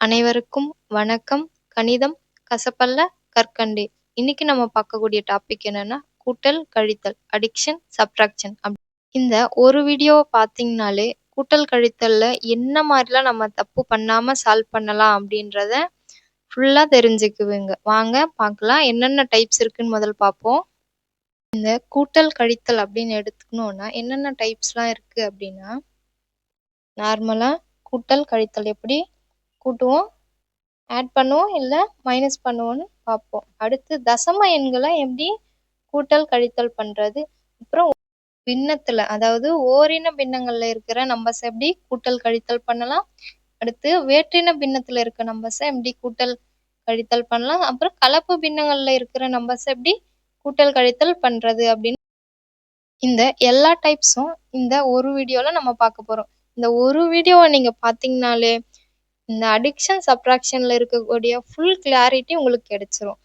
அனைவருக்கும் வணக்கம். கணிதம் கசப்பல்ல கற்கண்டே! இன்னைக்கு நம்ம பார்க்கக்கூடிய டாபிக் என்னன்னா, கூட்டல், கழித்தல் அடிக்ஷன், சப்ராக்ஷன் அப் இந்த ஒரு வீடியோவை பார்த்தீங்கனாலே, கூட்டல், கழித்தல்ல என்ன மாதிரிலாம் நம்ம தப்பு பண்ணாம சால்வ் பண்ணலாம் அப்படின்றத ஃபுல்லா தெரிஞ்சுக்குவீங்க. வாங்க பார்க்கலாம். என்னென்ன டைப்ஸ் இருக்குன்னு முதல் பார்ப்போம். இந்த கூட்டல், கழித்தல் அப்படின்னு எடுத்துக்கணும்னா, என்னென்ன டைப்ஸ்லாம் இருக்கு அப்படின்னா, நார்மலா கூட்டல், கழித்தல் எப்படி கூட்டுவோம், ஆட் பண்ணுவோம், இல்லை மைனஸ் பண்ணுவோன்னு பார்ப்போம். அடுத்து தசம எண்களை எப்படி கூட்டல், கழித்தல் பண்ணுறது அப்புறம் பின்னத்தில் அதாவது ஓரின பின்னங்களில் இருக்கிற நம்பர்ஸ் எப்படி கூட்டல், கழித்தல் பண்ணலாம்? அடுத்து வேற்றின பின்னத்தில் இருக்க நம்பர்ஸை எப்படி கூட்டல், கழித்தல் பண்ணலாம்? அப்புறம் கலப்பு பின்னங்களில் இருக்கிற நம்பர்ஸ் எப்படி கூட்டல், கழித்தல் பண்ணுறது அப்படின்னு இந்த எல்லா டைப்ஸும் இந்த ஒரு வீடியோவில் நம்ம பார்க்க போகிறோம் இந்த ஒரு வீடியோவை நீங்கள் பார்த்தீங்கனாலே, இந்த அடிக்ஷன், சப்ராக்ஷன்ல இருக்கக்கூடிய ஃபுல் கிளாரிட்டி உங்களுக்கு கிடைச்சிரும்.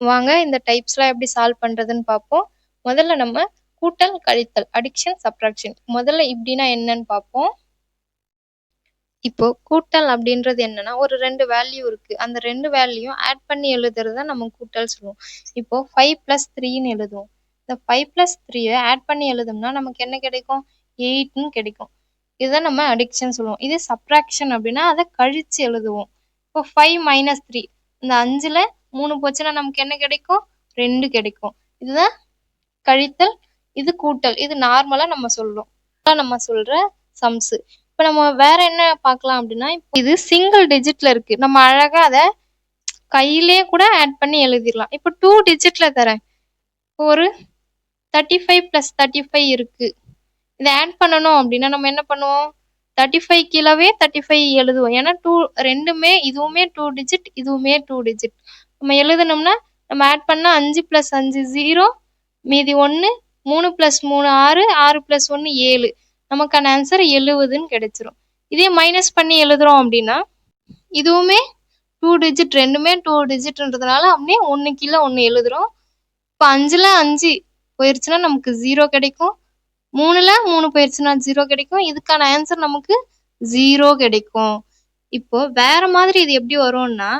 வாங்க இந்த டைப்ஸ்லாம் எப்படி சால்வ் பண்றதுன்னு பார்ப்போம். முதல்ல நம்ம கூட்டல், கழித்தல் அடிக்ஷன், சப்ராக்ஷன் முதல்ல இப்படின்னா என்னன்னு பார்ப்போம். இப்போ கூட்டல் அப்படின்றது என்னன்னா, ஒரு ரெண்டு வேல்யூ இருக்கு. அந்த ரெண்டு வேல்யூயும் ஆட் பண்ணி எழுதுறத தான் நம்ம கூட்டல் சொல்லுவோம். இப்போ 5 + 3ன்னு எழுதுவோம். இந்த 5 + 3ய ஆட் பண்ணி எழுதும்னா நமக்கு என்ன கிடைக்கும்? எயிட்னு கிடைக்கும். இதுதான் நம்ம அடிக்ஷன் சொல்லுவோம். இதே சப்ராக்ஷன் அப்படின்னா, அதை கழிச்சு எழுதுவோம். இப்போ 5 - 3 இந்த 5ல 3 போச்சுன்னா நமக்கு என்ன கிடைக்கும்? ரெண்டு கிடைக்கும். இதுதான் கழித்தல், இது கூட்டல். இது நார்மலா நம்ம சொல்றோம். நம்ம சொல்ற சம்ஸ். இப்ப நம்ம வேற என்ன பார்க்கலாம் அப்படின்னா, இது சிங்கிள் டிஜிட்ல இருக்கு. நம்ம அழகா அதை கையிலேயே கூட ஆட் பண்ணி எழுதிடலாம் இப்போ டூ டிஜிட்ல தரேன். ஒரு 35 + 35 இருக்கு. இதை ஆட் பண்ணணும் அப்படின்னா நம்ம என்ன பண்ணுவோம்? 35 கீழவே 35 எழுதுவோம். ஏன்னா 2 2மே இதுவுமே டூ டிஜிட், இதுவுமே டூ டிஜிட். நம்ம எழுதணும்னா, நம்ம ஆட் பண்ணால் அஞ்சு ப்ளஸ் அஞ்சு ஜீரோ மீதி 1 3 + 3 6 6 + 1 7 நமக்கான ஆன்சர் 70ன்னு கிடைச்சிரும். இதே மைனஸ் பண்ணி எழுதுறோம் அப்படின்னா, இதுவுமே டூ டிஜிட் 2மே 2 டிஜிட்ன்றதுனால அப்படியே ஒன்று கீழே ஒன்று எழுதுறோம். இப்போ அஞ்சில் அஞ்சு போயிருச்சுன்னா நமக்கு ஜீரோ கிடைக்கும். மூணுல மூணு போயிடுச்சுன்னா ஜீரோ கிடைக்கும். இதுக்கான ஆன்சர் நமக்கு ஜீரோ கிடைக்கும். இப்போ வேற மாதிரி இது எப்படி வரும்னா,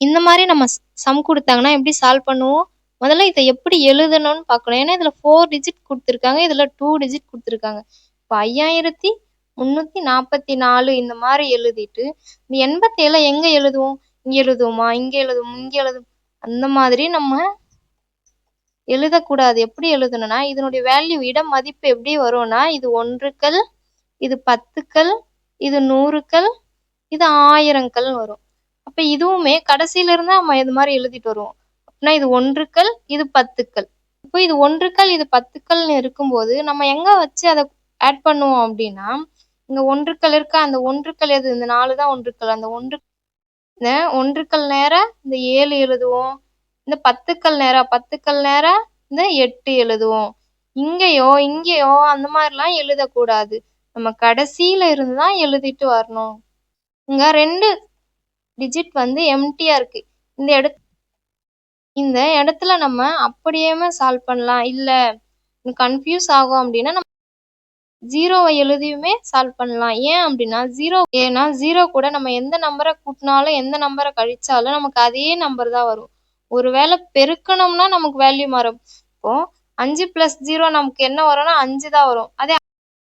இந்த மாதிரி நம்ம சம் கொடுத்தாங்கன்னா எப்படி சால்வ் பண்ணுவோம்? முதல்ல இதை எப்படி எழுதணும்னு பார்க்கணும். ஏன்னா இதுல ஃபோர் டிஜிட் கொடுத்துருக்காங்க இதுல டூ டிஜிட் கொடுத்துருக்காங்க இப்போ ஐயாயிரத்தி முந்நூற்றி நாற்பத்தி நாலு இந்த மாதிரி எழுதிட்டு, இந்த 87 எங்க எழுதுவோம்? இங்க எழுதுவோமா? இங்க எழுதுவோம், இங்க எழுதுவோம். அந்த மாதிரி நம்ம எழுதக்கூடாது. எப்படி எழுதணும்னா, இதனுடைய வேல்யூ இடம் மதிப்பு எப்படி வரும்னா, இது ஒன்றுக்கள், இது பத்துக்கள், இது நூறுக்கள், இது ஆயிரங்கள் வரும். அப்ப இதுவுமே கடைசியில இருந்து நம்ம இது மாதிரி எழுதிட்டு வருவோம். அப்படின்னா இது ஒன்றுக்கள், இது பத்துக்கள். இப்போ இது ஒன்றுக்கள், இது பத்துக்கள்னு இருக்கும்போது, நம்ம எங்க வச்சு அதை ஆட் பண்ணுவோம் அப்படின்னா, இங்க ஒன்றுக்கள் இருக்க அந்த ஒன்றுக்கள் எது? இந்த நாலு தான் ஒன்றுக்கள். அந்த ஒன்று ஒன்றுக்கள் நேர இந்த ஏழு எழுதுவோம். இந்த பத்துக்கள் நேரா பத்துக்கள் நேரா இந்த எட்டு எழுதுவோம். இங்கேயோ, இங்கேயோ அந்த மாதிரிலாம் எழுதக்கூடாது. நம்ம கடைசில இருந்து தான் எழுதிட்டு வரணும். இங்க ரெண்டு டிஜிட் வந்து எம்டியா இருக்கு. இந்த இடத் இந்த இடத்துல நம்ம அப்படியேமே சால்வ் பண்ணலாம். இல்ல கன்ஃப்யூஸ் ஆகும் அப்படின்னா, நம்ம ஜீரோவை எழுதியுமே சால்வ் பண்ணலாம். ஏன் அப்படின்னா ஜீரோ ஏன்னா ஜீரோ கூட நம்ம எந்த நம்பரை கூட்டினாலும், எந்த நம்பரை கழிச்சாலும் நமக்கு அதே நம்பர் தான் வரும். ஒருவேளை பெருக்கணும்னா நமக்கு வேல்யூ மாறும். இப்போ 5 + 0 நமக்கு என்ன வரும்னா அஞ்சு தான் வரும். அதே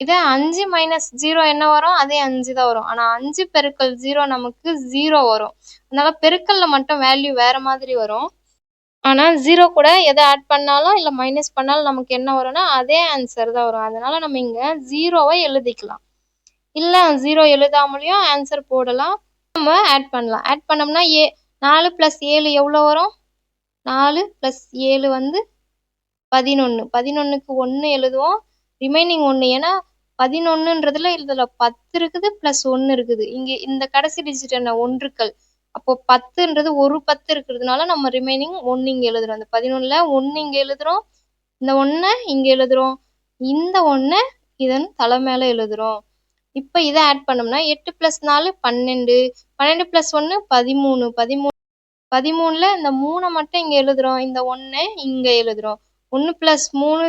இதே 5 - 0 என்ன வரும்? அதே அஞ்சு தான் வரும். ஆனால் அஞ்சு பெருக்கல் ஜீரோ நமக்கு ஜீரோ வரும். அதனால பெருக்கல்ல மட்டும் வேல்யூ வேற மாதிரி வரும். ஆனால் ஜீரோ கூட எதை ஆட் பண்ணாலும், இல்லை மைனஸ் பண்ணாலும் நமக்கு என்ன வரும்னா, அதே ஆன்சர் தான் வரும். அதனால நம்ம இங்க ஜீரோவை எழுதிக்கலாம். இல்லை ஜீரோ எழுதாமலையும் ஆன்சர் போடலாம். நம்ம ஆட் பண்ணலாம். ஆட் பண்ணோம்னா ஏ 4 + 7 எவ்வளோ வரும்? நாலு ப்ளஸ் ஏழு வந்து பதினொன்று பதினொன்றுக்கு ஒன்று எழுதுவோம். ரிமைனிங் ஒன்று ஏன்னா பதினொன்றுன்றதுல இதில் பத்து இருக்குது ப்ளஸ் ஒன்று இருக்குது. இங்கே இந்த கடைசி டிஜிட் என்ன? ஒன்றுக்கள். அப்போ பத்துன்றது ஒரு பத்து இருக்கிறதுனால நம்ம ரிமைனிங் ஒன்று இங்கே எழுதுறோம். அந்த பதினொன்றில் ஒன்று இங்கே எழுதுகிறோம் இந்த ஒன்றை இங்கே எழுதுகிறோம் இந்த ஒன்று இதன் தலை மேலே எழுதுறோம். இப்போ இதை ஆட் பண்ணோம்னா எட்டு ப்ளஸ் நாலு பன்னெண்டு. பன்னெண்டு ப்ளஸ் ஒன்று பதிமூணு. பதிமூணு 13ல இந்த மூணை மட்டும் இங்க எழுதுறோம். இந்த ஒண்ணு இங்க எழுதுறோம். 1 + 3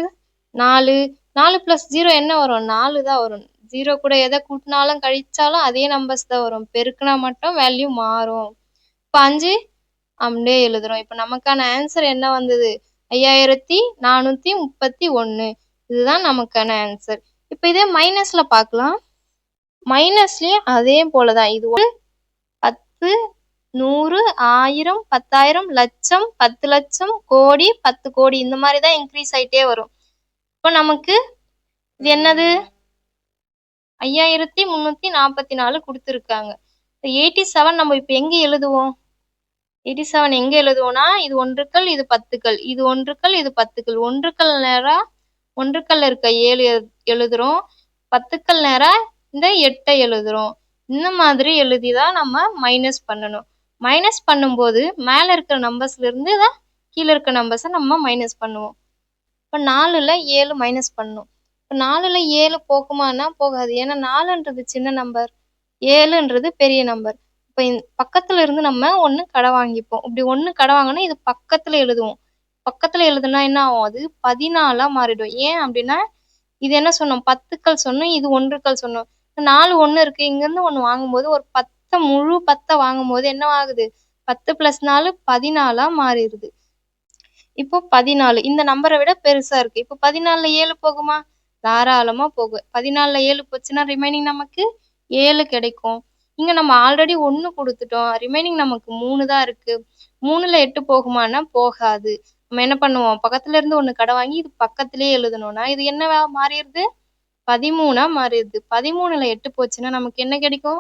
4 4 + 0 என்ன வரும்? நாலு தான் வரும். ஜீரோ கூட எதை கூட்டினாலும் கழிச்சாலும் அதே நம்பர்ஸ் தான் வரும். பெருக்குனா மட்டும் வேல்யூ மாறும். இப்போ அஞ்சு அப்படியே எழுதுறோம். இப்போ நமக்கான ஆன்சர் என்ன வந்தது? ஐயாயிரத்தி நானூற்றி முப்பத்தி ஒன்று இதுதான் நமக்கான ஆன்சர் இப்போ இதே மைனஸில் பார்க்கலாம். மைனஸ்லேயும் அதே போல தான் இது ஒன்று பத்து நூறு ஆயிரம் பத்தாயிரம் லட்சம் பத்து லட்சம் கோடி பத்து கோடி இந்த மாதிரி தான் இன்க்ரீஸ் ஆயிட்டே வரும். இப்போ நமக்கு இது என்னது? ஐயாயிரத்தி முந்நூற்றி நாற்பத்தி நாலு கொடுத்துருக்காங்க. எயிட்டி செவன் நம்ம இப்போ எங்கே எழுதுவோம்? எயிட்டி செவன் எங்கே எழுதுவோம்னா இது ஒன்றுக்கள் இது பத்துக்கள் இது ஒன்றுக்கள் இது பத்துக்கள் ஒன்றுக்கள் நேராக ஒன்றுக்கள் இருக்க ஏழு எழு- எழுதுறோம். பத்துக்கள் நேராக இந்த எட்டை எழுதுறோம். இந்த மாதிரி எழுதி தான் நம்ம மைனஸ் பண்ணணும். மைனஸ் பண்ணும்போது மேலே இருக்கிற நம்பர்ஸ்லேருந்து தான் கீழே இருக்க நம்பர்ஸை நம்ம மைனஸ் பண்ணுவோம். இப்போ நாலுல ஏழு மைனஸ் பண்ணணும். இப்போ நாலுல ஏழு போகுமானா போகாது. ஏன்னா நாலுன்றது சின்ன நம்பர் ஏழுன்றது பெரிய நம்பர் இப்போ பக்கத்துல இருந்து நம்ம ஒன்று கடை வாங்கிப்போம். இப்படி ஒன்று கடை வாங்கினா இது பக்கத்துல எழுதுவோம். பக்கத்துல எழுதுனா என்ன ஆகும்? அது பதினாலா மாறிடும். ஏன் அப்படின்னா இது என்ன சொன்னோம்? பத்துக்கள் சொன்னோம் இது ஒன்றுக்கள் சொன்னோம். நாலு ஒன்று இருக்கு. இங்கேருந்து ஒன்று வாங்கும்போது ஒரு பத்து முழு பத்தை வாங்கும்போது என்ன ஆகுது பத்து ப்ளஸ் நாலு பதினாலா மாறிடுது. இப்போ பதினாலு. இந்த நம்பரை விட பெருசா இருக்கு. இப்போ பதினாலுல ஏழு போகுமா? தாராளமா போகும் பதினாலுல ஏழு போச்சுன்னா ரிமைனிங் நமக்கு ஏழு கிடைக்கும். இங்க நம்ம ஆல்ரெடி ஒண்ணு கொடுத்துட்டோம். ரிமைனிங் நமக்கு மூணு தான் இருக்கு. மூணுல எட்டு போகுமான்னா போகாது. நம்ம என்ன பண்ணுவோம்? பக்கத்துல இருந்து ஒன்னு கடை வாங்கி இது பக்கத்திலே எழுதணும்னா இது என்னவா மாறிடுது? பதிமூணா மாறிடுது. பதிமூணுல எட்டு போச்சுன்னா நமக்கு என்ன கிடைக்கும்?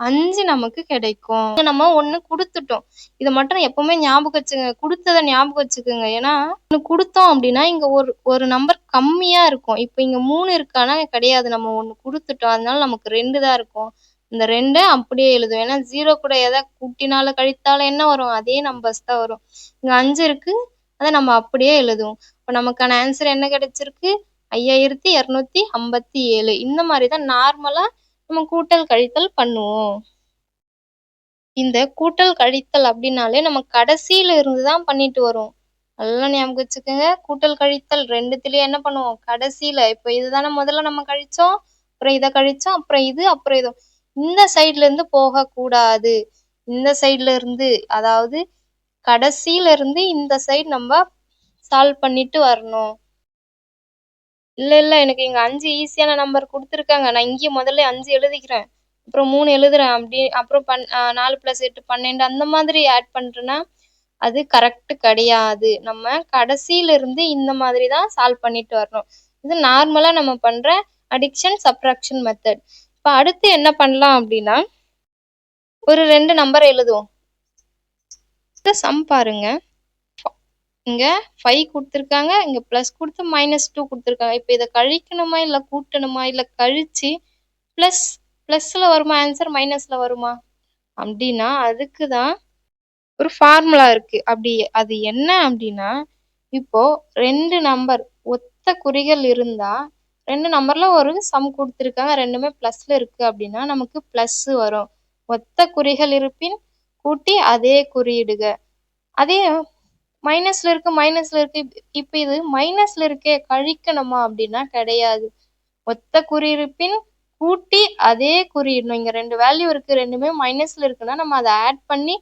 அஞ்சு நமக்கு கிடைக்கும். நம்ம ஒண்ணு கொடுத்துட்டோம். இதை மட்டும் எப்பவுமே ஞாபகம் வச்சுங்க கொடுத்ததை ஞாபகம் வச்சுக்கோங்க. ஏன்னா ஒண்ணு கொடுத்தோம் அப்படின்னா இங்க ஒரு ஒரு நம்பர் கம்மியா இருக்கும். இப்போ இங்க மூணு இருக்கானா? கிடையாது. நம்ம ஒண்ணு கொடுத்துட்டோம். அதனால நமக்கு ரெண்டு தான் இருக்கும். இந்த ரெண்டை அப்படியே எழுதுவோம் ஏன்னா ஜீரோ கூட எதை கூட்டினாலும் கழித்தாலும் என்ன வரும்? அதே நம்பர்ஸ் தான் வரும். இங்க அஞ்சு இருக்கு. அதை நம்ம அப்படியே எழுதுவோம். இப்போ நமக்கான ஆன்சர் என்ன கிடைச்சிருக்கு? ஐயாயிரத்தி இரநூத்தி ஐம்பத்தி ஏழு. இந்த மாதிரி தான் நார்மலா நம்ம கூட்டல் கழித்தல் பண்ணுவோம். இந்த கூட்டல் கழித்தல் அப்படின்னாலே நம்ம கடைசியில இருந்து தான் பண்ணிட்டு வரோம். நல்லா ஞாபகம் வச்சுக்கோங்க. கூட்டல் கழித்தல் ரெண்டுத்திலயும் என்ன பண்ணுவோம்? கடைசியில. இப்போ இதுதானே முதல்ல நம்ம கழிச்சோம். அப்புறம் இதை கழிச்சோம். அப்புறம் இது அப்புறம் இது. இந்த சைட்ல இருந்து போக கூடாது இந்த சைட்ல இருந்து அதாவது கடைசியில இருந்து இந்த சைடு நம்ம சால்வ் பண்ணிட்டு வரணும். இல்ல இல்ல எனக்கு இங்க அஞ்சு ஈஸியான நம்பர் கொடுத்துருக்காங்க. நான் இங்கேயே முதல்ல அஞ்சு எழுதிக்கிறேன். அப்புறம் மூணு எழுதுறேன். அப்படி அப்புறம் பன் நாலு பிளஸ் எட்டு பன்னெண்டு அந்த மாதிரி ஆட் பண்றேன்னா அது கரெக்ட் கிடையாது. நம்ம கடைசியில இருந்து இந்த மாதிரி தான் சால்வ் பண்ணிட்டு வரணும். இது நார்மலா நம்ம பண்ற அடிக்ஷன் சப்ராக்ஷன் மெத்தட் இப்போ அடுத்து என்ன பண்ணலாம் அப்படின்னா ஒரு ரெண்டு நம்பர் எழுதுவோம். சம் பாருங்க. இங்க ஃபைவ் கொடுத்துருக்காங்க. இங்க ப்ளஸ் கொடுத்து மைனஸ் டூ கொடுத்துருக்காங்க. இப்போ இதை கழிக்கணுமா இல்லை கூட்டணுமா இல்லை கழிச்சு ப்ளஸ் பிளஸ்ல வருமா? ஆன்சர் மைனஸ்ல வருமா? அப்படின்னா அதுக்கு தான் ஒரு ஃபார்முலா இருக்கு. அப்படி அது என்ன அப்படின்னா இப்போ ரெண்டு நம்பர் ஒத்த குறிகள் இருந்தா ரெண்டு நம்பர்ல ஒரு சம் கொடுத்துருக்காங்க. ரெண்டுமே பிளஸ்ல இருக்கு அப்படின்னா நமக்கு பிளஸ் வரும். ஒத்த குறிகள் இருப்பின் கூட்டி அதே குறியிடுக. அதே மைனஸ்ல இருக்கு மைனஸ்ல இருக்கு. இப்ப இது மைனஸ்ல இருக்கே கழிக்கணுமா அப்படின்னா கிடையாது. ஒத்த குறியிருப்பின் கூட்டி அதே குறியிடணும். இங்க ரெண்டு வேல்யூ இருக்கு ரெண்டுமே மைனஸ்ல இருக்குன்னா நம்ம அதை ஆட் பண்ணி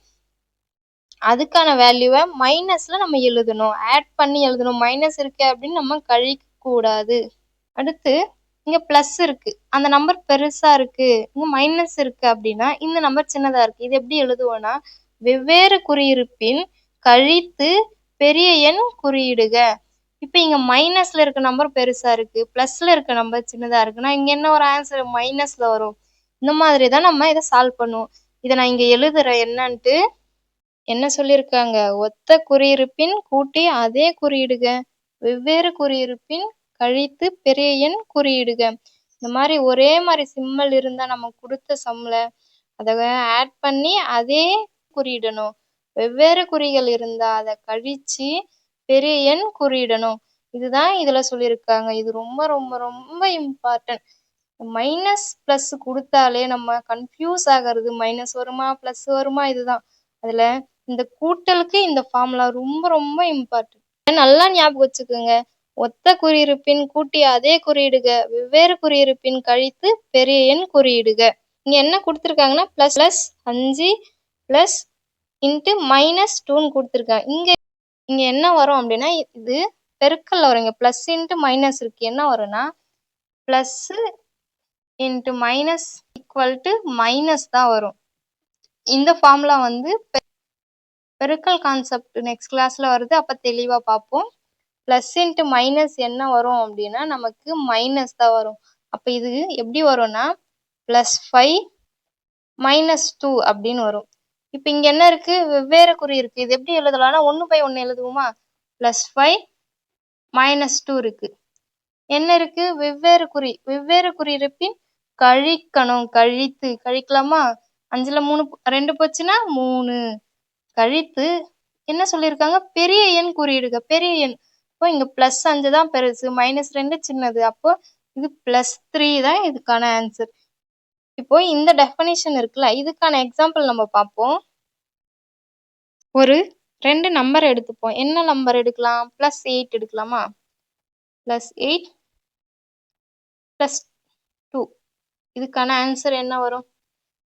அதுக்கான வேல்யூவை மைனஸ்ல நம்ம எழுதணும். ஆட் பண்ணி எழுதணும். மைனஸ் இருக்கு அப்படின்னு நம்ம கழிக்க கூடாது அடுத்து இங்க பிளஸ் இருக்கு. அந்த நம்பர் பெருசா இருக்கு. இங்க மைனஸ் இருக்கு அப்படின்னா இந்த நம்பர் சின்னதா இருக்கு. இது எப்படி எழுதுவோம்னா வெவ்வேறு குறியிருப்பின் கழித்து பெரிய எண் குறியிடுக. இப்போ இங்க மைனஸ்ல இருக்க நம்பர் பெருசா இருக்கு. பிளஸ்ல இருக்க நம்பர் சின்னதா இருக்குன்னா இங்க என்ன ஒரு ஆன்சர் மைனஸ்ல வரும்? இந்த மாதிரி தான் நம்ம இதை சால்வ் பண்ணுவோம். இதை நான் இங்க எழுதுறேன். என்னன்ட்டு? என்ன சொல்லியிருக்காங்க? ஒத்த குறியிருப்பின் கூட்டி அதே குறியிடுக. வெவ்வேறு குறியிருப்பின் கழித்து பெரிய எண் குறியிடுக. இந்த மாதிரி ஒரே மாதிரி சிம்மல் இருந்தால் நம்ம கொடுத்த சம்மில் அதை ஆட் பண்ணி அதே குறியிடணும். வெவ்வேறு குறிகள் இருந்தால் அதை கழிச்சு பெரிய எண் குறியிடணும். இதுதான் இதுல சொல்லியிருக்காங்க. இது ரொம்ப ரொம்ப ரொம்ப இம்பார்ட்டன்ட் மைனஸ் ப்ளஸ் கொடுத்தாலே நம்ம கன்ஃபியூஸ் ஆகிறது. மைனஸ் வருமா ப்ளஸ் வருமா இதுதான். அதுல இந்த கூட்டலுக்கு இந்த ஃபார்முலா ரொம்ப ரொம்ப இம்பார்ட்டன்ட் நல்லா ஞாபகம் வச்சுக்கோங்க. ஒத்த குறியிருப்பின் கூட்டி அதே குறியிடுக. வெவ்வேறு குறியிருப்பின் கழித்து பெரிய எண் குறியிடுக. இங்கே என்ன கொடுத்துருக்காங்கன்னா ப்ளஸ் ப்ளஸ் அஞ்சு ப்ளஸ் இன்ட்டு மைனஸ் டூன்னு கொடுத்துருக்காங்க. இங்கே இங்கே என்ன வரும் அப்படின்னா இது பெருக்கல்ல வரும். இங்கே ப்ளஸ் இன்ட்டு மைனஸ் இருக்குது என்ன வரும்னா plus into minus equal to minus தான் வரும். இந்த ஃபார்முலா வந்து பெருக்கல் கான்செப்ட் நெக்ஸ்ட் கிளாஸில் வருது. அப்போ தெளிவாக பார்ப்போம். ப்ளஸ் இன்ட்டு மைனஸ் என்ன வரும் அப்படின்னா நமக்கு மைனஸ் தான் வரும். அப்போ இது எப்படி வரும்னா ப்ளஸ் ஃபைவ் மைனஸ் டூ அப்படின்னு வரும். இப்போ இங்க என்ன இருக்கு? வெவ்வேறு குறி இருக்கு. இது எப்படி எழுதலாம்னா ஒன்று பை ஒன்று எழுதுவோமா? பிளஸ் ஃபைவ் மைனஸ் டூ இருக்கு. என்ன இருக்கு? வெவ்வேறு குறி. வெவ்வேறு குறி இருப்பின் கழிக்கணும். கழித்து. கழிக்கலாமா? அஞ்சுல மூணு ரெண்டு போச்சுன்னா மூணு. கழித்து என்ன சொல்லியிருக்காங்க? பெரிய எண் குறியிடுக பெரிய எண். இப்போ இங்க பிளஸ் அஞ்சு தான் பெருசு. மைனஸ் ரெண்டு சின்னது. அப்போ இது பிளஸ் த்ரீ தான் இதுக்கான ஆன்சர் இப்போ இந்த டெஃபனிஷன் இருக்குல்ல இதுக்கான எக்ஸாம்பிள் நம்ம பார்ப்போம். ஒரு ரெண்டு நம்பர் எடுத்துப்போம். என்ன நம்பர் எடுக்கலாம்? ப்ளஸ் எயிட் எடுக்கலாமா? ப்ளஸ் எயிட் ப்ளஸ் டூ இதுக்கான ஆன்சர் என்ன வரும்?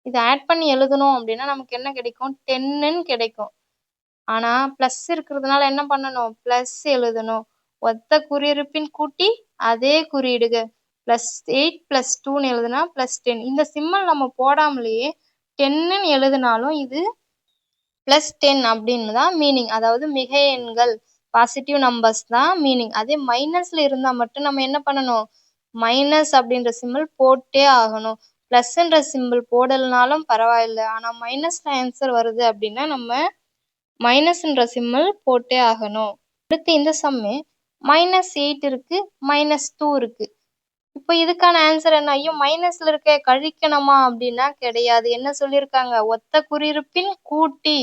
இதை ஆட் பண்ணி எழுதணும் அப்படின்னா நமக்கு என்ன கிடைக்கும்? டென்னுன்னு கிடைக்கும். ஆனால் ப்ளஸ் இருக்கிறதுனால என்ன பண்ணணும்? ப்ளஸ் எழுதணும். ஒத்த குறியிருப்பின் கூட்டி அதே குறியிடுக. ப்ளஸ் எயிட் ப்ளஸ் டூன்னு எழுதுனா ப்ளஸ் டென் இந்த சிம்மல் நம்ம போடாமலேயே டென்னுன்னு எழுதினாலும் இது ப்ளஸ் டென் அப்படின்னு தான் மீனிங் அதாவது மிக எண்கள் பாசிட்டிவ் நம்பர்ஸ் தான் மீனிங் அதே மைனஸில் இருந்தால் மட்டும் நம்ம என்ன பண்ணணும்? மைனஸ் அப்படின்ற சிம்பிள் போட்டே ஆகணும். ப்ளஸ்ன்ற சிம்பிள் போடலனாலும் பரவாயில்ல. ஆனால் மைனஸில் ஆன்சர் வருது அப்படின்னா நம்ம மைனஸ்ன்ற சிம்பிள் போட்டே ஆகணும். அடுத்து இந்த சம்மு மைனஸ் எயிட் இருக்குது மைனஸ் டூ இருக்குது இப்போ இதுக்கான ஆன்சர் என்ன? ஐயோ மைனஸ்ல இருக்க கழிக்கணுமா? அப்படின்னா கிடையாது. என்ன சொல்லியிருக்காங்க ஒத்த குறியிருப்பின் கூட்டி.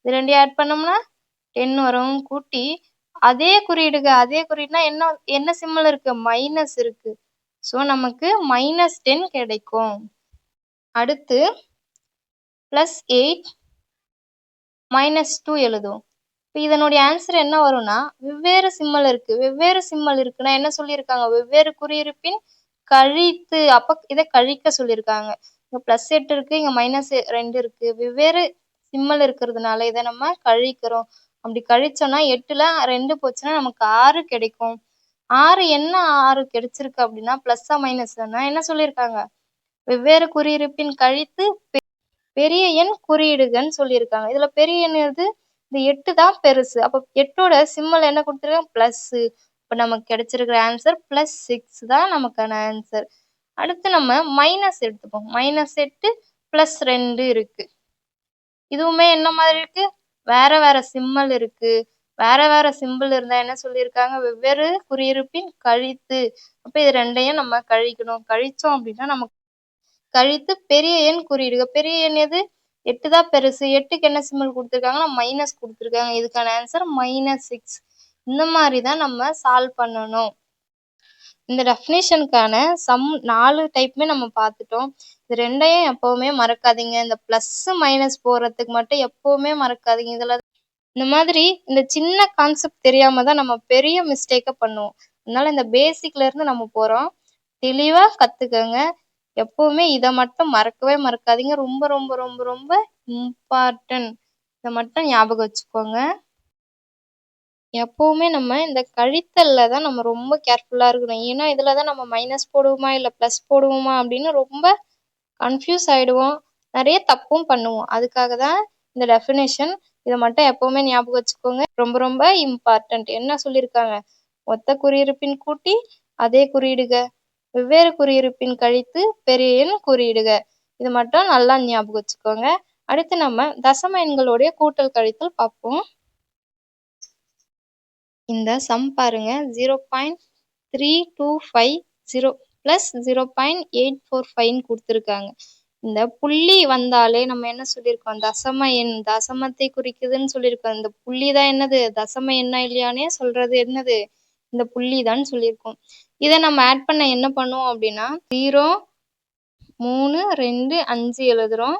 இது ரெண்டையும் ஆட் பண்ணோம்னா டென் வரும். கூட்டி. அதே குறியிடுக. அதே குறியீடுனா என்ன என்ன சிம்மல் இருக்கு? மைனஸ் இருக்கு. ஸோ நமக்கு மைனஸ் டென் கிடைக்கும். அடுத்து ப்ளஸ் எயிட் மைனஸ் டூ எழுதுவோம். இப்போ இதனுடைய ஆன்சர் என்ன வரும்னா வெவ்வேறு சிம்மல் இருக்கு. வெவ்வேறு சிம்மல் இருக்குன்னா என்ன சொல்லியிருக்காங்க? வெவ்வேறு குறியிருப்பின் கழித்து அப்ப இதை கழிக்க சொல்லியிருக்காங்க. இங்க பிளஸ் எட்டு இருக்கு இங்க மைனஸ் ரெண்டு இருக்கு. வெவ்வேறு சிம்மல் இருக்கிறதுனால இதை நம்ம கழிக்கிறோம். அப்படி கழிச்சோம்னா எட்டுல ரெண்டு போச்சுன்னா நமக்கு ஆறு கிடைக்கும். ஆறு என்ன ஆறு கிடைச்சிருக்கு அப்படின்னா பிளஸ்ஸா மைனஸ்னா என்ன சொல்லியிருக்காங்க? வெவ்வேறு குறியிருப்பின் கழித்து பெரிய எண் குறியிடுகன்னு சொல்லியிருக்காங்க. இதுல பெரிய எண் எது? இந்த எட்டு தான் பெருசு. அப்போ எட்டோட சிம்மல் என்ன கொடுத்துருக்கேன் ப்ளஸ்ஸு இப்போ நமக்கு கிடைச்சிருக்கிற ஆன்சர் ப்ளஸ் சிக்ஸ் தான் நமக்கான ஆன்சர் அடுத்து நம்ம மைனஸ் எடுத்துப்போம். மைனஸ் எட்டு ப்ளஸ் ரெண்டு இருக்கு. இதுவுமே என்ன மாதிரி இருக்கு? வேற வேற சிம்மல் இருக்கு. வேற வேற சிம்பிள் இருந்தா என்ன சொல்லியிருக்காங்க? வெவ்வேறு குறியிருப்பின் கழித்து. அப்ப இது ரெண்டையும் நம்ம கழிக்கணும். கழிச்சோம் அப்படின்னா நமக்கு கழித்து பெரிய எண் குறியிடுக. பெரிய எண் எது? எட்டு தான் பெருசு. எட்டுக்கு என்ன சிம்பிள் கொடுத்துருக்காங்கன்னா மைனஸ் கொடுத்துருக்காங்க. இதுக்கான ஆன்சர் மைனஸ் சிக்ஸ் இந்த மாதிரி தான் நம்ம சால்வ் பண்ணணும். இந்த டெஃபினேஷனுக்கான சம் நாலு டைப்புமே நம்ம பார்த்துட்டோம். இது ரெண்டையும் எப்போவுமே மறக்காதீங்க. இந்த ப்ளஸ் மைனஸ் போகிறதுக்கு மட்டும் எப்போவுமே மறக்காதீங்க. இதில் இந்த மாதிரி இந்த சின்ன கான்செப்ட் தெரியாம தான் நம்ம பெரிய மிஸ்டேக்கை பண்ணுவோம். அதனால இந்த பேசிக்ல இருந்து நம்ம போகிறோம் தெளிவாக கற்றுக்கோங்க எப்பவுமே இதை மட்டும் மறக்கவே மறக்காதீங்க. ரொம்ப ரொம்ப ரொம்ப ரொம்ப இம்பார்ட்டன்ட் இதை மட்டும் ஞாபகம் வச்சுக்கோங்க. எப்போவுமே நம்ம இந்த கழித்தல்ல தான் நம்ம ரொம்ப கேர்ஃபுல்லாக இருக்கணும். ஏன்னா இதுல தான் நம்ம மைனஸ் போடுவோமா இல்லை ப்ளஸ் போடுவோமா அப்படின்னு ரொம்ப கன்ஃபியூஸ் ஆகிடுவோம் நிறைய தப்பும் பண்ணுவோம். அதுக்காக தான் இந்த டெஃபினேஷன் இதை மட்டும் எப்போவுமே ஞாபகம் வச்சுக்கோங்க. ரொம்ப ரொம்ப இம்பார்ட்டன்ட் என்ன சொல்லியிருக்காங்க? ஒத்த குறியிருப்பின் கூட்டி அதே குறியிடுக. வெவ்வேறு குறியிருப்பின் கழித்து பெரிய எண் குறியிடுக இது மட்டும் நல்லா ஞாபகம் வச்சுக்கோங்க. அடுத்து நம்ம தசம எண்களுடைய கூட்டல் கழித்தல் பார்ப்போம். இந்த சம் பாருங்க. Zero point three two five zero plus zero point eight four ஃபைவ்னு கொடுத்துருக்காங்க. இந்த புள்ளி வந்தாலே நம்ம என்ன சொல்லியிருக்கோம்? தசம எண் தசமத்தை குறிக்குதுன்னு சொல்லியிருக்கோம். இந்த புள்ளி தான் என்னது? தசம எண்ணா இல்லையானே சொல்றது என்னது? இந்த புள்ளி தான் சொல்லியிருக்கோம். இதை நம்ம ஆட் பண்ண என்ன பண்ணுவோம் அப்படின்னா ஜீரோ மூணு ரெண்டு அஞ்சு எழுதுறோம்.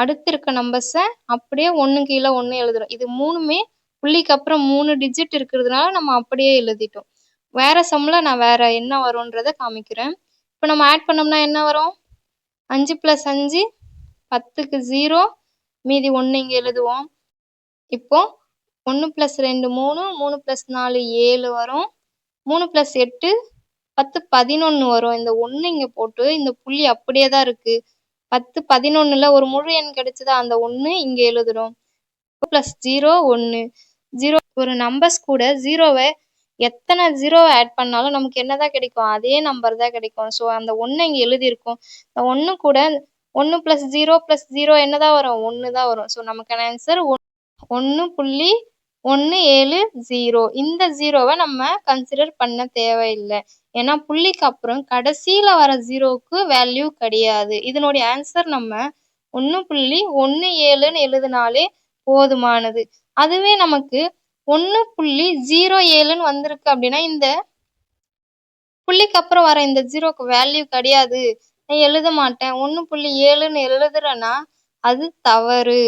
அடுத்து இருக்க நம்பர்ஸை அப்படியே ஒன்று கீழே ஒன்று எழுதுறோம். இது மூணுமே புள்ளிக்கு அப்புறம் மூணு டிஜிட் இருக்கிறதுனால நம்ம அப்படியே எழுதிட்டோம். வேற சம்மில் நான் வேற என்ன வரும்ன்றதை காமிக்கிறேன். இப்போ நம்ம ஆட் பண்ணோம்னா என்ன வரும்? அஞ்சு ப்ளஸ் அஞ்சு பத்துக்கு ஜீரோ மீதி ஒன்று இங்கே எழுதுவோம். இப்போ ஒன்று ப்ளஸ் ரெண்டு மூணு மூணு ப்ளஸ் நாலு ஏழு வரும். மூணு ப்ளஸ் எட்டு பத்து பதினொன்று வரும். இந்த ஒன்று இங்கே போட்டு இந்த புள்ளி அப்படியே தான் இருக்கு. பத்து பதினொன்றில் ஒரு முழு எண் கிடைச்சதா? அந்த ஒன்று இங்கே எழுதுறோம். ப்ளஸ் ஜீரோ ஒன்று ஜீரோ ஒரு நம்பர்ஸ் கூட ஜீரோவை எத்தனை ஜீரோவை ஆட் பண்ணாலும் நமக்கு என்னதான் கிடைக்கும்? அதே நம்பர் தான் கிடைக்கும். ஸோ அந்த ஒன்று இங்கே எழுதியிருக்கோம். இந்த ஒன்று கூட ஒன்று ப்ளஸ் ஜீரோ ப்ளஸ் ஜீரோ என்னதான் வரும்? ஒன்று தான் வரும். ஸோ நமக்கான ஆன்சர் ஒன்று புள்ளி ஒன்று ஏழு ஜீரோ இந்த ஜீரோவை நம்ம கன்சிடர் பண்ண தேவையில்லை. ஏன்னா புள்ளிக்கு அப்புறம் கடைசியில் வர ஜீரோவுக்கு வேல்யூ கிடையாது. இதனுடைய ஆன்சர் நம்ம ஒன்று புள்ளி ஒன்று ஏழுன்னு எழுதினாலே போதுமானது. அதுவே நமக்கு ஒன்று புள்ளி ஜீரோ ஏழுன்னு வந்திருக்கு அப்படின்னா இந்த புள்ளிக்கு அப்புறம் வர இந்த ஜீரோக்கு வேல்யூ கிடையாது. நான் எழுத மாட்டேன். ஒன்று புள்ளி ஏழுன்னு எழுதுறேன்னா அது தவறு.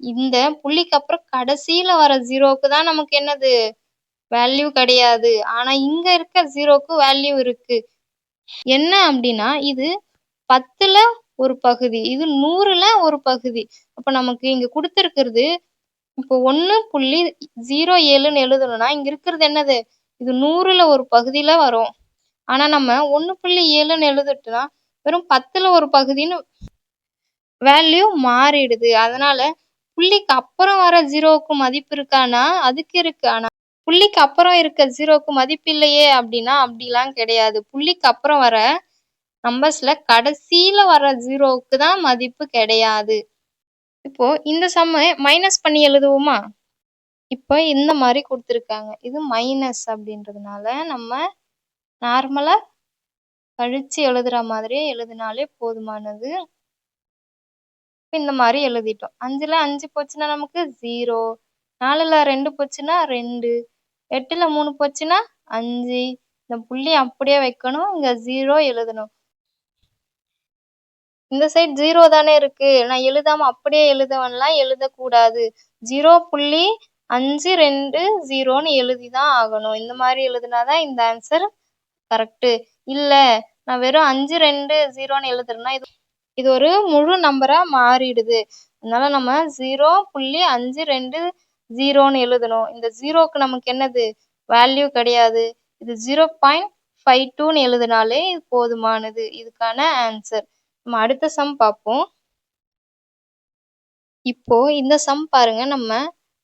இந்த புள்ளிக்கு அப்புறம் கடைசியில வர ஜீரோக்கு தான் நமக்கு என்னது? வேல்யூ கிடையாது. ஆனா இங்க இருக்க ஜீரோக்கு வேல்யூ இருக்கு. என்ன அப்படின்னா இது பத்துல ஒரு பகுதி இது நூறுல ஒரு பகுதி. அப்ப நமக்கு இங்க கொடுத்துருக்கிறது இப்போ ஒன்று புள்ளி ஜீரோ ஏழுன்னு எழுதணும்னா இங்க இருக்கிறது என்னது? இது நூறுல ஒரு பகுதியில வரும். ஆனா நம்ம ஒன்று புள்ளி ஏழுன்னு எழுதிட்டுனா வெறும் பத்துல ஒரு பகுதின்னு வேல்யூ மாறிடுது. அதனால புள்ளிக்கு அப்புறம் வர ஜீரோவுக்கு மதிப்பு இருக்கானா? அதுக்கு இருக்கு. ஆனா புள்ளிக்கு அப்புறம் இருக்க ஜீரோவுக்கு மதிப்பு இல்லையே அப்படின்னா அப்படிலாம் கிடையாது. புள்ளிக்கு அப்புறம் வர நம்பர்ஸ்ல கடைசியில வர ஜீரோவுக்கு தான் மதிப்பு கிடையாது. இப்போ இந்த சம்ம மைனஸ் பண்ணி எழுதுவோமா? இப்போ இந்த மாதிரி கொடுத்துருக்காங்க. இது மைனஸ் அப்படின்றதுனால நம்ம நார்மலா கழிச்சு எழுதுற மாதிரியே எழுதினாலே போதுமானது. இந்த மாதிரி எழுதிட்டோம். அஞ்சுல அஞ்சு போச்சுன்னா நமக்கு ஜீரோ நாலுல ரெண்டு போச்சுன்னா ரெண்டு எட்டுல மூணு போச்சுன்னா அஞ்சு. இந்த புள்ளி அப்படியே வைக்கணும். இங்க ஜீரோ எழுதணும். இந்த சைட் ஜீரோ தானே இருக்கு. நான் எழுதாம அப்படியே எழுதவன்லாம் எழுதக்கூடாது. ஜீரோ புள்ளி அஞ்சு ரெண்டு ஜீரோன்னு எழுதி தான் ஆகணும். இந்த மாதிரி எழுதுனாதான் இந்த ஆன்சர் கரெக்டு இல்ல நான் வெறும் அஞ்சு ரெண்டு ஜீரோன்னு எழுதுறேன்னா இது இது ஒரு முழு நம்பரா மாறிடுது. அதனால நம்ம ஜீரோ புள்ளி அஞ்சு ரெண்டு ஜீரோன்னு எழுதணும். இந்த ஜீரோக்கு நமக்கு என்னது? வேல்யூ கிடையாது. இது ஜீரோ பாயிண்ட் ஃபைவ் டூன்னு எழுதினாலே இது போதுமானது. இதுக்கான ஆன்சர் நம்ம அடுத்த சம் பார்ப்போம். இப்போ இந்த சம் பாருங்க. நம்ம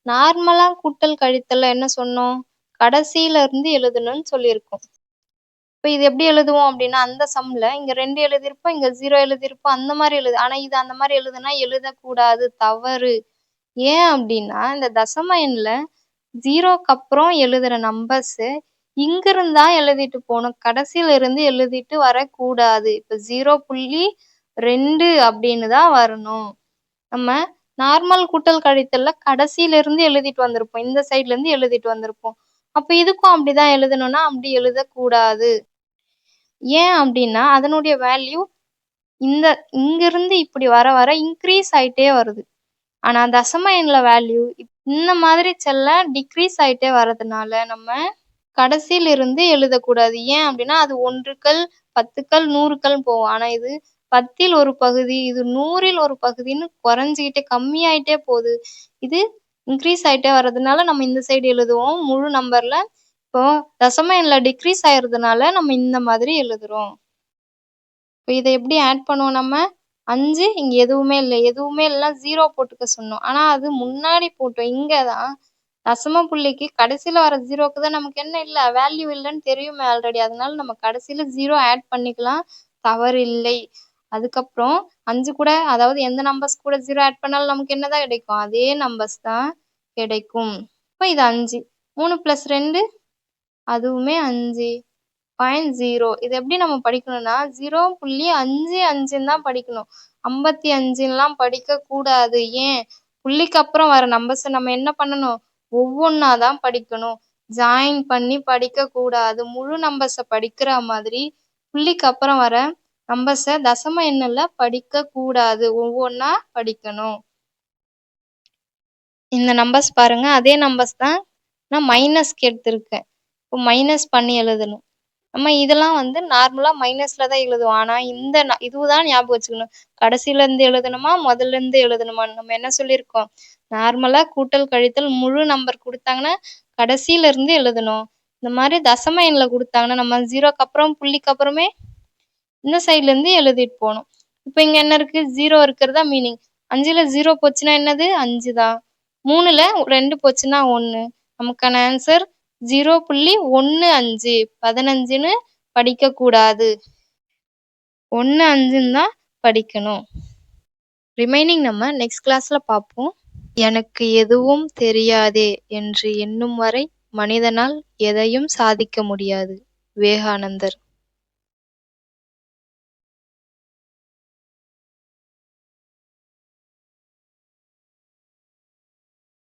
நார்மலா கூட்டல் கழித்தல்ல என்ன சொன்னோம்? கடைசியில இருந்து எழுதணும்னு சொல்லியிருக்கோம். இப்போ இது எப்படி எழுதுவோம் அப்படின்னா அந்த சம்ல இங்க ரெண்டு எழுதியிருப்போம் இங்க ஜீரோ எழுதியிருப்போம் அந்த மாதிரி எழுது. ஆனா இது அந்த மாதிரி எழுதுனா எழுதக்கூடாது தவறு. ஏன் அப்படின்னா இந்த தசம எண்ல ஜீரோக்கு அப்புறம் எழுதுற நம்பர்ஸ் இங்கிருந்தா எழுதிட்டு போகணும். கடைசியில இருந்து எழுதிட்டு வரக்கூடாது. இப்ப ஜீரோ புள்ளி ரெண்டு அப்படின்னு தான் வரணும். நம்ம நார்மல் கூட்டல் கழித்தல்ல கடைசியில இருந்து எழுதிட்டு வந்திருப்போம். இந்த சைட்ல இருந்து எழுதிட்டு வந்திருப்போம். அப்ப இதுக்கும் அப்படிதான் எழுதணும்னா அப்படி எழுதக்கூடாது. ஏன் அப்படின்னா அதனுடைய வேல்யூ இந்த இங்கிருந்து இப்படி வர வர இன்க்ரீஸ் ஆயிட்டே வருது. ஆனால் தசம எண்ல வேல்யூ இந்த மாதிரி செல்ல டிக்ரீஸ் ஆயிட்டே வர்றதுனால நம்ம கடைசியில இருந்து எழுதக்கூடாது. ஏன் அப்படின்னா அது ஒன்றுக்கள் பத்துக்கள் நூறுக்கள் போகும். ஆனால் இது பத்தில் ஒரு பகுதி இது நூறில் ஒரு பகுதின்னு குறைஞ்சிக்கிட்டே கம்மியாயிட்டே போகுது. இது இன்க்ரீஸ் ஆயிட்டே வர்றதுனால நம்ம இந்த சைடு எழுதுவோம். முழு நம்பர்ல இப்போ தசம எண்ல டிக்ரீஸ் ஆயிடுறதுனால நம்ம இந்த மாதிரி எழுதுறோம். இப்போ இதை எப்படி ஆட் பண்ணுவோம் நம்ம? அஞ்சு இங்கே எதுவுமே இல்லை. எதுவுமே இல்லைன்னா ஜீரோ போட்டுக்க சொன்னோம். ஆனால் அது முன்னாடி போட்டோம். இங்கதான் தசம புள்ளிக்கு கடைசியில வர ஜீரோக்கு தான் நமக்கு என்ன இல்லை? வேல்யூ இல்லைன்னு தெரியுமே ஆல்ரெடி அதனால நம்ம கடைசியில ஜீரோ ஆட் பண்ணிக்கலாம். தவறு இல்லை. அதுக்கப்புறம் அஞ்சு கூட அதாவது எந்த நம்பர்ஸ் கூட ஜீரோ ஆட் பண்ணாலும் நமக்கு என்னதான் கிடைக்கும்? அதே நம்பர்ஸ் தான் கிடைக்கும். இப்போ இது அஞ்சு. மூணு ப்ளஸ் ரெண்டு அதுவுமே அஞ்சு. பாயிண்ட் ஜீரோ இது எப்படி நம்ம படிக்கணும்னா ஜீரோ புள்ளி அஞ்சு அஞ்சுன்னு தான் படிக்கணும். ஐம்பத்தி அஞ்சுலாம் படிக்கக்கூடாது. ஏன்? புள்ளிக்கு அப்புறம் வர நம்பர்ஸை நம்ம என்ன பண்ணணும்? ஒவ்வொன்றா தான் படிக்கணும். ஜாயின் பண்ணி படிக்கக்கூடாது. முழு நம்பர்ஸை படிக்கிற மாதிரி புள்ளிக்கு அப்புறம் வர நம்பர்ஸை தசம எண்ணில் படிக்கக்கூடாது. ஒவ்வொன்றா படிக்கணும். இந்த நம்பர்ஸ் பாருங்க. அதே நம்பர்ஸ் தான் நான் மைனஸ்க்கு எடுத்திருக்கேன். இப்போ மைனஸ் பண்ணி எழுதணும். நம்ம இதெல்லாம் வந்து நார்மலாக மைனஸில் தான் எழுதுவோம். ஆனால் இந்த ந இதுதான் ஞாபகம் வச்சுக்கணும். கடைசியில இருந்து எழுதணுமா? முதல்ல இருந்து நம்ம என்ன சொல்லியிருக்கோம்? நார்மலாக கூட்டல் கழித்தல் முழு நம்பர் கொடுத்தாங்கன்னா கடைசியில இருந்து எழுதணும். இந்த மாதிரி தசம எண்ணில் கொடுத்தாங்கன்னா நம்ம ஜீரோக்கு அப்புறம் புள்ளிக்கு அப்புறமே இந்த சைட்லேருந்து எழுதிட்டு போகணும். இப்போ இங்கே என்ன இருக்குது ஜீரோ இருக்கிறதா மீனிங் அஞ்சில் ஜீரோ போச்சுன்னா என்னது? அஞ்சு தான் மூணில் ரெண்டு போச்சுன்னா ஒன்று நமக்கான ஆன்சர் ஜீரோ புள்ளி ஒன்று அஞ்சு பதினஞ்சுன்னு படிக்கக்கூடாது. ஒன்று அஞ்சுன்னு தான் படிக்கணும். ரிமைனிங் நம்ம நெக்ஸ்ட் கிளாஸில் பார்ப்போம். எனக்கு எதுவும் தெரியாதே என்று எண்ணும் வரை மனிதனால் எதையும் சாதிக்க முடியாது. விவேகானந்தர்.